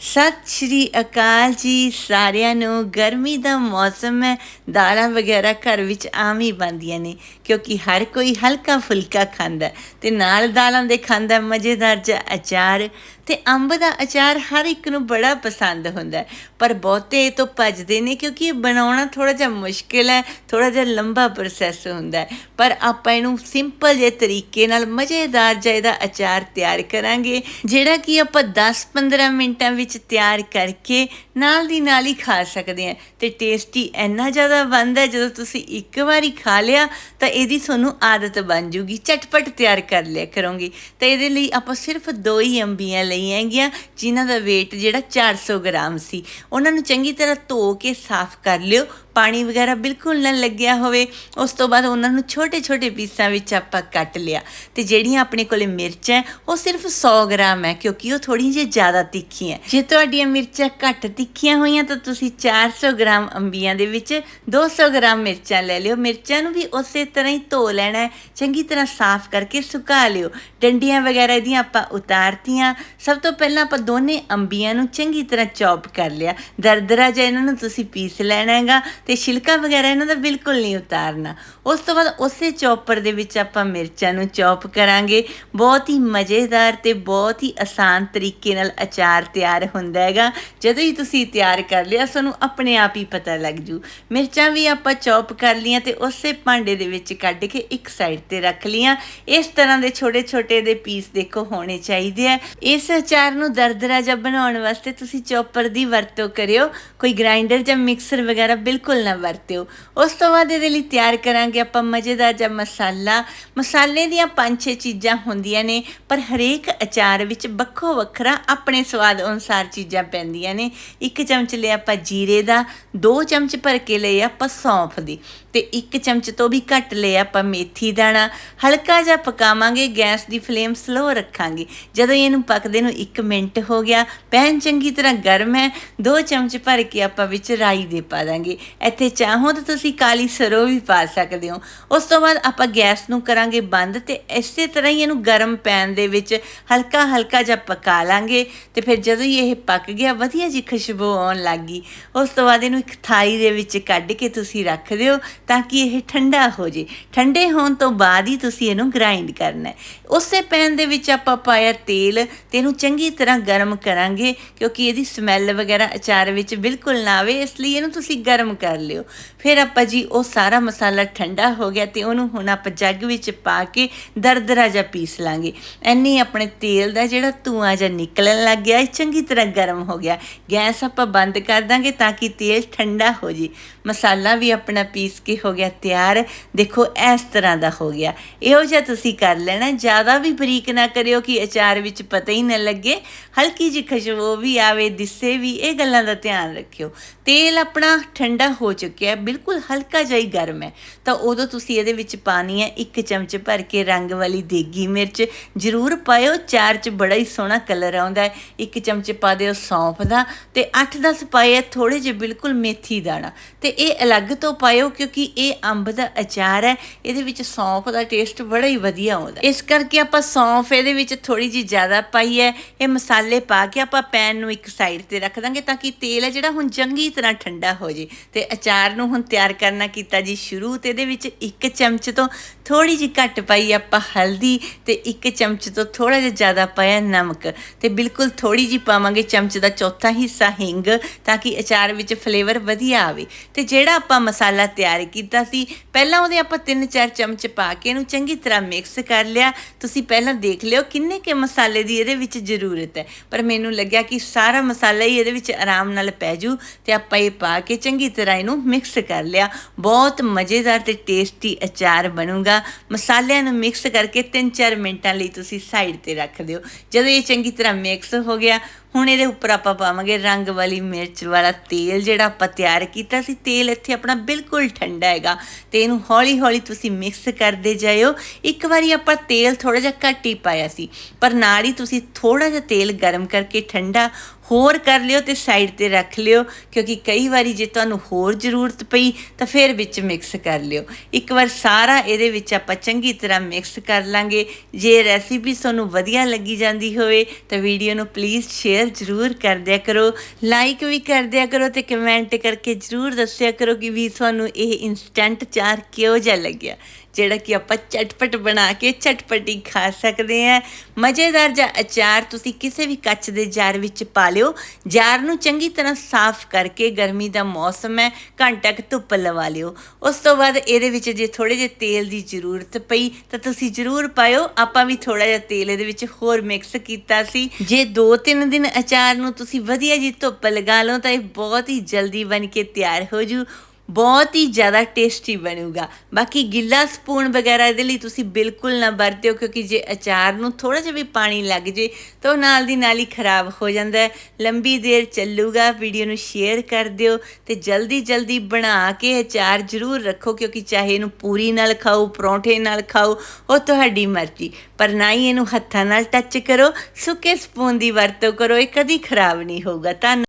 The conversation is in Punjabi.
ਸਤਿ ਸ਼੍ਰੀ ਅਕਾਲ ਜੀ ਸਾਰਿਆਂ ਨੂੰ। ਗਰਮੀ ਦਾ ਮੌਸਮ ਹੈ, ਦਾਲਾਂ ਵਗੈਰਾ ਘਰ ਵਿੱਚ ਆਮ ਹੀ ਬਣਦੀਆਂ ਨੇ, ਕਿਉਂਕਿ ਹਰ ਕੋਈ ਹਲਕਾ ਫੁਲਕਾ ਖਾਂਦਾ ਹੈ ਤੇ ਨਾਲ ਦਾਲਾਂ ਦੇ ਖਾਂਦਾ ਮਜ਼ੇਦਾਰ ਜਿਹਾ ਅਚਾਰ। ਤੇ ਅੰਬ ਦਾ ਅਚਾਰ ਹਰ ਇੱਕ ਨੂੰ ਬੜਾ ਪਸੰਦ ਹੁੰਦਾ ਪਰ ਬਹੁਤੇ ਇਹ ਤੋਂ ਭੱਜਦੇ ਨੇ ਕਿਉਂਕਿ ਇਹ ਬਣਾਉਣਾ ਥੋੜਾ ਜਿਹਾ ਮੁਸ਼ਕਿਲ ਹੈ ਥੋੜਾ ਜਿਹਾ ਲੰਬਾ ਪ੍ਰੋਸੈਸ ਹੁੰਦਾ ਪਰ ਆਪਾਂ ਇਹਨੂੰ ਸਿੰਪਲ ਜਿਹੇ ਤਰੀਕੇ ਨਾਲ ਮਜ਼ੇਦਾਰ ਜਿਹਾ ਇਹਦਾ ਅਚਾਰ ਤਿਆਰ ਕਰਾਂਗੇ, ਜਿਹੜਾ ਕਿ ਆਪਾਂ 10-15 ਮਿੰਟਾਂ ਵਿੱਚ ਤਿਆਰ ਕਰਕੇ ਨਾਲ ਦੀ ਨਾਲ ਹੀ ਖਾ ਸਕਦੇ ਹਾਂ। ਤੇ ਟੇਸਟੀ ਇੰਨਾ ਜ਼ਿਆਦਾ ਬਣਦਾ ਜਦੋਂ ਤੁਸੀਂ ਇੱਕ ਵਾਰੀ ਖਾ ਲਿਆ, ਤਾਂ ਇਹਦੀ ਤੁਹਾਨੂੰ ਆਦਤ ਬਣ ਜੂਗੀ। ਝਟਪਟ ਤਿਆਰ ਕਰ ਲਿਆ ਕਰੋਗੇ। ਤਾਂ ਇਹਦੇ ਲਈ ਆਪਾਂ ਸਿਰਫ ਦੋ ਹੀ ਅੰਬੀਆਂ ਲਈ ਲਈਆਂ ਹੈਗੀਆਂ, ਜਿਨ੍ਹਾਂ ਦਾ weight ਜਿਹੜਾ 400 ਗ੍ਰਾਮ ਸੀ। ਉਹਨਾਂ ਨੂੰ ਚੰਗੀ ਤਰ੍ਹਾਂ ਧੋ ਕੇ ਸਾਫ਼ ਕਰ ਲਿਓ। ਪਾਣੀ ਵਗੈਰਾ ਬਿਲਕੁਲ ਨਾ ਲੱਗਿਆ ਹੋਵੇ, ਉਸ ਤੋਂ ਬਾਅਦ ਉਹਨਾਂ ਨੂੰ ਛੋਟੇ ਛੋਟੇ ਪੀਸਾਂ ਵਿੱਚ ਆਪਾਂ ਕੱਟ ਲਿਆ। ਤੇ ਜਿਹੜੀਆਂ ਆਪਣੇ ਕੋਲੇ ਮਿਰਚ ਹੈ, ਉਹ ਸਿਰਫ 100 ਗ੍ਰਾਮ ਹੈ, ਕਿਉਂਕਿ ਉਹ ਥੋੜੀ ਜਿਹੀ ਜ਼ਿਆਦਾ ਤਿੱਖੀ ਹੈ। ਜੇ ਤੁਹਾਡੀਆਂ ਮਿਰਚਾਂ ਘੱਟ ਤਿੱਖੀਆਂ ਹੋਈਆਂ, ਤਾਂ ਤੁਸੀਂ 400 ਗ੍ਰਾਮ ਅੰਬੀਆਂ ਦੇ ਵਿੱਚ 200 ਗ੍ਰਾਮ ਮਿਰਚਾਂ ਲੈ ਲਿਓ। ਮਿਰਚਾਂ ਨੂੰ ਵੀ ਉਸੇ ਤਰ੍ਹਾਂ ਹੀ ਧੋ ਲੈਣਾ ਹੈ, ਚੰਗੀ ਤਰ੍ਹਾਂ ਸਾਫ਼ ਕਰਕੇ ਸੁਕਾ ਲਿਓ। ਡੰਡੀਆਂ ਵਗੈਰਾ ਇਹਦੀਆਂ ਆਪਾਂ ਉਤਾਰਤੀਆਂ। ਸਭ ਤੋਂ ਪਹਿਲਾਂ ਆਪਾਂ ਦੋਨੇ ਅੰਬੀਆਂ ਨੂੰ ਚੰਗੀ ਤਰ੍ਹਾਂ ਚੌਪ ਕਰ ਲਿਆ। ਦਰਦਰਾ ਜਿਹਾ ਇਹਨਾਂ ਨੂੰ ਤੁਸੀਂ ਪੀਸ ਲੈਣਾ ਹੈਗਾ। ਤੇ ਛਿਲਕਾ ਵਗੈਰਾ ਇਹਨਾਂ ਦਾ ਬਿਲਕੁਲ ਨਹੀਂ ਉਤਾਰਨਾ। ਉਸ ਤੋਂ ਬਾਅਦ ਉਸੇ ਚੌਪਰ ਦੇ ਵਿੱਚ ਆਪਾਂ ਮਿਰਚਾਂ ਨੂੰ ਚੌਪ ਕਰਾਂਗੇ। ਬਹੁਤ ਹੀ ਮਜ਼ੇਦਾਰ ਤੇ ਬਹੁਤ ਹੀ ਆਸਾਨ ਤਰੀਕੇ ਨਾਲ ਅਚਾਰ ਤਿਆਰ ਹੁੰਦਾ ਹੈਗਾ। ਜਦੋਂ ਹੀ ਤੁਸੀਂ ਤਿਆਰ ਕਰ ਲਿਆ ਸਾਨੂੰ ਆਪਣੇ ਆਪ ਹੀ ਪਤਾ ਲੱਗ ਜੂ। ਮਿਰਚਾਂ ਵੀ ਆਪਾਂ ਚੌਪ ਕਰ ਲੀਆਂ ਤੇ ਉਸੇ ਭਾਂਡੇ ਦੇ ਵਿੱਚ ਕੱਢ ਕੇ ਇੱਕ ਸਾਈਡ ਤੇ ਰੱਖ ਲੀਆਂ ਇਸ ਤਰ੍ਹਾਂ ਦੇ ਛੋਟੇ ਛੋਟੇ ਦੇ ਪੀਸ ਦੇਖੋ ਹੋਣੇ ਚਾਹੀਦੇ ਆ। ਇਸ ਅਚਾਰ ਨੂੰ ਦਰਦਰਾ ਜਿਹਾ ਬਣਾਉਣ ਵਾਸਤੇ ਤੁਸੀਂ ਚੌਪਰ ਦੀ ਵਰਤੋਂ ਕਰਿਓ। ਕੋਈ ਗ੍ਰਾਈਂਡਰ ਜਾਂ ਮਿਕਸਰ ਵਗੈਰਾ ਬਿਲਕੁਲ ਨਾ ਵਰਤਿਓ। ਉਸ ਤੋਂ ਬਾਅਦ ਇਹਦੇ ਲਈ ਤਿਆਰ ਕਰਾਂਗੇ ਆਪਾਂ ਮਜ਼ੇਦਾਰ ਜਿਹਾ ਮਸਾਲਾ। ਮਸਾਲੇ ਦੀਆਂ ਪੰਜ ਛੇ ਚੀਜ਼ਾਂ ਹੁੰਦੀਆਂ ਨੇ, ਪਰ ਹਰੇਕ ਅਚਾਰ ਵਿੱਚ ਵੱਖੋ ਵੱਖਰਾ ਆਪਣੇ ਸਵਾਦ ਅਨੁਸਾਰ ਚੀਜ਼ਾਂ ਪੈਂਦੀਆਂ ਨੇ। ਇੱਕ ਚਮਚ ਲਿਆ ਆਪਾਂ ਜੀਰੇ ਦਾ, ਦੋ ਚਮਚ ਭਰ ਕੇ ਲਏ ਆਪਾਂ ਸੌਂਫ ਦੀ, ਤੇ ਇੱਕ ਚਮਚ ਤੋਂ ਵੀ ਘੱਟ ਲਿਆ ਆਪਾਂ ਮੇਥੀ ਦਾਣਾ। ਹਲਕਾ ਜਿਹਾ ਪਕਾਵਾਂਗੇ, ਗੈਸ ਦੀ ਫਲੇਮ ਸਲੋ ਰੱਖਾਂਗੇ। ਜਦੋਂ ਇਹਨੂੰ ਪੱਕਦੇ ਨੂੰ 1 ਮਿੰਟ ਹੋ ਗਿਆ, ਪੈਨ ਚੰਗੀ ਤਰ੍ਹਾਂ ਗਰਮ ਹੈ, ਦੋ ਚਮਚ ਭਰ ਕੇ ਆਪਾਂ ਵਿੱਚ ਰਾਈ ਦੇ ਪਾ ਦਾਂਗੇ। ਇੱਥੇ ਚਾਹੋ ਤਾਂ ਤੁਸੀਂ ਕਾਲੀ ਸਰੋਂ ਵੀ ਪਾ ਸਕਦੇ ਹੋ। ਉਸ ਤੋਂ ਬਾਅਦ ਆਪਾਂ ਗੈਸ ਨੂੰ ਕਰਾਂਗੇ ਬੰਦ ਤੇ ਇਸੇ ਤਰ੍ਹਾਂ ਹੀ ਇਹਨੂੰ ਗਰਮ ਪੈਨ ਦੇ ਵਿੱਚ ਹਲਕਾ ਹਲਕਾ ਜਿਹਾ ਪਕਾ ਲਾਂਗੇ ਤੇ ਫਿਰ ਜਦੋਂ ਹੀ ਇਹ ਪੱਕ ਗਿਆ, ਵਧੀਆ ਜੀ ਖੁਸ਼ਬੂ ਆਉਣ ਲੱਗੀ ਉਸ ਤੋਂ ਬਾਅਦ ਇਹਨੂੰ ਇੱਕ ਥਾਲੀ ਦੇ ਵਿੱਚ ਕੱਢ ਕੇ ਤੁਸੀਂ ਰੱਖ ਦਿਓ ਤਾਂ ਕਿ ਇਹ ਠੰਡਾ ਹੋ ਜੇ। ਠੰਡੇ ਹੋਣ ਤੋਂ ਬਾਅਦ ਹੀ ਤੁਸੀਂ ਇਹਨੂੰ ਗ੍ਰਾਈਂਡ ਕਰਨਾ ਹੈ। ਉਸੇ ਪੈਨ ਦੇ ਵਿੱਚ ਆਪਾਂ ਪਾਇਆ ਤੇਲ ਤੇ ਇਹਨੂੰ ਚੰਗੀ ਤਰ੍ਹਾਂ ਗਰਮ ਕਰਾਂਗੇ ਕਿਉਂਕਿ ਇਹਦੀ ਸਮੈਲ ਵਗੈਰਾ ਅਚਾਰ ਵਿੱਚ ਬਿਲਕੁਲ ਨਾ ਆਵੇ, ਇਸ ਲਈ ਇਹਨੂੰ ਤੁਸੀਂ ਗਰਮ ਕਰ ਕਰ ਲਿਓ। ਫਿਰ ਆਪਾਂ ਜੀ ਉਹ ਸਾਰਾ ਮਸਾਲਾ ਠੰਡਾ ਹੋ ਗਿਆ ਤੇ ਉਹਨੂੰ ਹੁਣ ਆਪਾਂ ਜੱਗ ਵਿੱਚ ਪਾ ਕੇ ਦਰਦਰਾ ਜਿਹਾ ਪੀਸ ਲਾਂਗੇ। ਐਨੀ ਆਪਣੇ ਤੇਲ ਦਾ ਜਿਹੜਾ ਧੂਆਂ ਜਿਹਾ ਨਿਕਲਣ ਲੱਗ ਗਿਆ, ਇਹ ਚੰਗੀ ਤਰ੍ਹਾਂ ਗਰਮ ਹੋ ਗਿਆ। ਗੈਸ ਆਪਾਂ ਬੰਦ ਕਰ ਦਾਂਗੇ ਤਾਂ ਕਿ ਤੇਲ ਠੰਡਾ ਹੋ ਜੇ। ਮਸਾਲਾ ਵੀ ਆਪਣਾ ਪੀਸ ਕੇ ਹੋ ਗਿਆ ਤਿਆਰ। ਦੇਖੋ, ਇਸ ਤਰ੍ਹਾਂ ਦਾ ਹੋ ਗਿਆ। ਇਹੋ ਜਿਹਾ ਤੁਸੀਂ ਕਰ ਲੈਣਾ, ਜ਼ਿਆਦਾ ਵੀ ਬਰੀਕ ਨਾ ਕਰਿਓ ਕਿ ਅਚਾਰ ਵਿੱਚ ਪਤਾ ਹੀ ਨਾ ਲੱਗੇ। ਹਲਕੀ ਜਿਹੀ ਖੁਸ਼ਬੂ ਵੀ ਆਵੇ, ਦਿਸੇ ਵੀ, ਇਹ ਗੱਲਾਂ ਦਾ ਧਿਆਨ ਰੱਖਿਓ। ਤੇਲ ਆਪਣਾ ਠੰਡਾ ਹੋ ਚੁੱਕਿਆ ਬਿਲਕੁਲ ਹਲਕਾ ਜਿਹਾ ਹੀ ਗਰਮ ਹੈ। ਤਾਂ ਉਦੋਂ ਤੁਸੀਂ ਇਹਦੇ ਵਿੱਚ ਪਾਣੀ ਹੈ, ਇੱਕ ਚਮਚ ਭਰ ਕੇ ਰੰਗ ਵਾਲੀ ਦੇਗੀ ਮਿਰਚ ਜ਼ਰੂਰ ਪਾਇਓ, ਚਾਰ ਚ ਬੜਾ ਹੀ ਸੋਹਣਾ ਕਲਰ ਆਉਂਦਾ ਹੈ। ਇੱਕ ਚਮਚ ਪਾ ਦਿਓ ਸੌਂਫ ਦਾ ਤੇ 8-10 ਪਾਏ ਥੋੜੇ ਜਿਹੇ ਬਿਲਕੁਲ ਮੇਥੀ ਦਾਣਾ। ਤੇ ਇਹ ਅਲੱਗ ਤੋਂ ਪਾਇਓ ਕਿਉਂਕਿ ਇਹ ਅੰਬ ਦਾ ਅਚਾਰ ਹੈ, ਇਹਦੇ ਵਿੱਚ ਸੌਂਫ ਦਾ ਟੇਸਟ ਬੜਾ ਹੀ ਵਧੀਆ ਆਉਂਦਾ ਇਸ ਕਰਕੇ ਆਪਾਂ ਸੌਂਫ ਇਹਦੇ ਵਿੱਚ ਥੋੜੀ ਜਿਹੀ ਜ਼ਿਆਦਾ ਪਾਈ ਹੈ। ਇਹ ਮਸਾਲੇ ਪਾ ਕੇ ਆਪਾਂ ਪੈਨ ਨੂੰ ਇੱਕ ਸਾਈਡ ਤੇ ਰੱਖ ਦਾਂਗੇ ਤਾਂ ਕਿ ਤੇਲ ਹੈ ਜਿਹੜਾ ਹੁਣ ਚੰਗੀ ਤਰ੍ਹਾਂ ਠੰਡਾ ਹੋ ਜੇ ਤੇ ਅਚਾਰ ਨੂੰ ਹੁਣ ਤਿਆਰ ਕਰਨਾ ਕੀਤਾ ਜੀ ਸ਼ੁਰੂ ਤੇ ਇਹਦੇ ਵਿੱਚ ਇੱਕ ਚਮਚ ਤੋਂ ਥੋੜੀ ਜਿਹੀ ਘੱਟ ਪਾਈ ਆਪਾਂ ਹਲਦੀ ਤੇ ਇੱਕ ਚਮਚ ਤੋਂ ਥੋੜਾ ਜਿਹਾ ਜ਼ਿਆਦਾ ਪਾਇਆ ਨਮਕ ਤੇ ਬਿਲਕੁਲ ਥੋੜੀ ਜਿਹੀ ਪਾਵਾਂਗੇ ਚਮਚ ਦਾ ਚੌਥਾ ਹਿੱਸਾ ਹਿੰਗ ਤਾਂ ਕਿ ਅਚਾਰ ਵਿੱਚ ਫਲੇਵਰ ਵਧੀਆ ਆਵੇ ਤੇ ਜਿਹੜਾ ਆਪਾਂ ਮਸਾਲਾ ਤਿਆਰ ਕੀਤਾ ਸੀ, ਪਹਿਲਾਂ ਉਹਦੇ ਆਪਾਂ 3-4 ਚਮਚ ਪਾ ਕੇ ਇਹਨੂੰ ਚੰਗੀ ਤਰ੍ਹਾਂ ਮਿਕਸ ਕਰ ਲਿਆ। ਤੁਸੀਂ ਪਹਿਲਾਂ ਦੇਖ ਲਿਓ ਕਿੰਨੇ ਕੇ ਮਸਾਲੇ ਦੀ ਇਹਦੇ ਵਿੱਚ ਜ਼ਰੂਰਤ ਹੈ। ਪਰ ਮੈਨੂੰ ਲੱਗਿਆ ਕਿ ਸਾਰਾ ਮਸਾਲਾ ਹੀ ਇਹਦੇ ਵਿੱਚ ਆਰਾਮ ਨਾਲ ਪੈ ਜੂ ਤੇ ਆਪਾਂ ਇਹ ਪਾ ਕੇ ਚੰਗੀ ਤਰ੍ਹਾਂ ਇਹਨੂੰ ਮਿਕਸ ਕਰ ਲਿਆ। ਬਹੁਤ ਮਜ਼ੇਦਾਰ ਤੇ ਟੇਸਟੀ ਅਚਾਰ ਬਣੂਗਾ। ਮਸਾਲਿਆਂ ਨੂੰ ਮਿਕਸ ਕਰਕੇ 3-4 ਮਿੰਟਾਂ ਲਈ ਤੁਸੀਂ ਸਾਈਡ ਤੇ ਰੱਖ ਦਿਓ। ਜਦੋਂ ਇਹ ਚੰਗੀ ਤਰ੍ਹਾਂ ਮਿਕਸ ਹੋ ਗਿਆ ਹੁਣ ਇਹਦੇ ਉੱਪਰ ਆਪਾਂ ਪਾਵਾਂਗੇ ਰੰਗ ਵਾਲੀ ਮਿਰਚ ਵਾਲਾ ਤੇਲ ਜਿਹੜਾ ਆਪਾਂ ਤਿਆਰ ਕੀਤਾ ਸੀ। ਤੇਲ ਇੱਥੇ ਆਪਣਾ ਬਿਲਕੁਲ ਠੰਡਾ ਹੈਗਾ ਤੇ ਇਹਨੂੰ ਹੌਲੀ ਹੌਲੀ ਤੁਸੀਂ ਮਿਕਸ ਕਰਦੇ ਜਾਇਓ। ਇੱਕ ਵਾਰੀ ਆਪਾਂ ਤੇਲ ਥੋੜਾ ਜਿਹਾ ਘੱਟ ਹੀ ਪਾਇਆ ਸੀ, ਪਰ ਨਾਲ ਹੀ ਤੁਸੀਂ ਥੋੜਾ ਜਿਹਾ ਤੇਲ ਗਰਮ ਕਰਕੇ ਠੰਡਾ ਹੋਰ ਕਰ ਲਿਓ ਤੇ ਸਾਈਡ ਤੇ ਰੱਖ ਲਿਓ, ਕਿਉਂਕਿ ਕਈ ਵਾਰੀ ਜੇ ਤੁਹਾਨੂੰ ਹੋਰ ਜ਼ਰੂਰਤ ਪਈ ਤਾਂ ਫਿਰ ਵਿੱਚ ਮਿਕਸ ਕਰ ਲਿਓ। ਇੱਕ ਵਾਰ ਸਾਰਾ ਇਹਦੇ ਵਿੱਚ ਆਪਾਂ ਚੰਗੀ ਤਰ੍ਹਾਂ ਮਿਕਸ ਕਰ ਲਾਂਗੇ। ਜੇ ਰੈਸਿਪੀ ਤੁਹਾਨੂੰ ਵਧੀਆ ਲੱਗੀ ਜਾਂਦੀ ਹੋਵੇ ਤਾਂ ਵੀਡੀਓ ਨੂੰ ਪਲੀਜ਼ ਸ਼ੇਅਰ ਜ਼ਰੂਰ ਕਰ ਦਿਆ ਕਰੋ ਲਾਈਕ ਵੀ ਕਰ ਦਿਆ ਕਰੋ ਤੇ ਕਮੈਂਟ ਕਰਕੇ ਜ਼ਰੂਰ ਦੱਸਿਆ ਕਰੋ ਕਿ ਵੀ ਤੁਹਾਨੂੰ ਇਹ ਇਨਸਟੈਂਟ ਚਾਰ ਕਿਹੋ ਜਿਹਾ ਲੱਗਿਆ। ਜਿਹੜਾ ਕਿ ਆਪਾਂ ਚਟਪਟ ਬਣਾ ਕੇ ਚਟਪਟੀ ਖਾ ਸਕਦੇ ਹਾਂ। ਮਜ਼ੇਦਾਰ ਜਾਂ ਅਚਾਰ ਤੁਸੀਂ ਕਿਸੇ ਵੀ ਕੱਚ ਦੇ ਜਾਰ ਵਿੱਚ ਪਾ ਲਿਓ। ਜਾਰ ਨੂੰ ਚੰਗੀ ਤਰ੍ਹਾਂ ਸਾਫ਼ ਕਰਕੇ ਗਰਮੀ ਦਾ ਮੌਸਮ ਹੈ, ਘੰਟਾ ਕੁ ਧੁੱਪ ਲਵਾ ਲਿਓ। ਉਸ ਤੋਂ ਬਾਅਦ ਇਹਦੇ ਵਿੱਚ ਜੇ ਥੋੜੇ ਜਿਹੇ ਤੇਲ ਦੀ ਜ਼ਰੂਰਤ ਪਈ, ਤਾਂ ਤੁਸੀਂ ਜ਼ਰੂਰ ਪਾਇਓ। ਆਪਾਂ ਵੀ ਥੋੜਾ ਜਿਹਾ ਤੇਲ ਇਹਦੇ ਵਿੱਚ ਹੋਰ ਮਿਕਸ ਕੀਤਾ ਸੀ। ਜੇ 2-3 ਦਿਨ ਅਚਾਰ ਨੂੰ ਤੁਸੀਂ ਵਧੀਆ ਜੀ ਧੁੱਪ ਲਗਾ ਲਓ, ਤਾਂ ਇਹ ਬਹੁਤ ਹੀ ਜਲਦੀ ਬਣ ਕੇ ਤਿਆਰ ਹੋ ਜੂ। ਬਹੁਤ ਹੀ ਜ਼ਿਆਦਾ ਟੇਸਟੀ ਬਣੂਗਾ। ਬਾਕੀ ਗਿੱਲਾ ਸਪੂਨ ਵਗੈਰਾ ਇਹਦੇ ਲਈ ਤੁਸੀਂ ਬਿਲਕੁਲ ਨਾ ਵਰਤਿਓ, ਕਿਉਂਕਿ ਜੇ ਅਚਾਰ ਨੂੰ ਥੋੜਾ ਜਿਹਾ ਵੀ ਪਾਣੀ ਲੱਗ ਜੇ, ਤਾਂ ਉਹ ਨਾਲ ਦੀ ਨਾਲ ਹੀ ਖਰਾਬ ਹੋ ਜਾਂਦਾ ਹੈ। ਲੰਬੀ ਦੇਰ ਚੱਲੂਗਾ ਵੀਡੀਓ ਨੂੰ ਸ਼ੇਅਰ ਕਰ ਦਿਓ ਤੇ ਜਲਦੀ ਜਲਦੀ ਬਣਾ ਕੇ ਅਚਾਰ ਜ਼ਰੂਰ ਰੱਖੋ, ਕਿਉਂਕਿ ਚਾਹੇ ਇਹਨੂੰ ਪੂਰੀ ਨਾਲ ਖਾਓ, ਪਰੌਂਠੇ ਨਾਲ ਖਾਓ, ਉਹ ਤੁਹਾਡੀ ਮਰਜ਼ੀ। ਪਰ ਨਾ ਹੀ ਇਹਨੂੰ ਹੱਥਾਂ ਨਾਲ ਟੱਚ ਕਰੋ, ਸੁੱਕੇ ਸਪੂਨ ਦੀ ਵਰਤੋਂ ਕਰੋ, ਇਹ ਕਦੀ ਖਰਾਬ ਨਹੀਂ ਹੋਊਗਾ। ਧੰਨ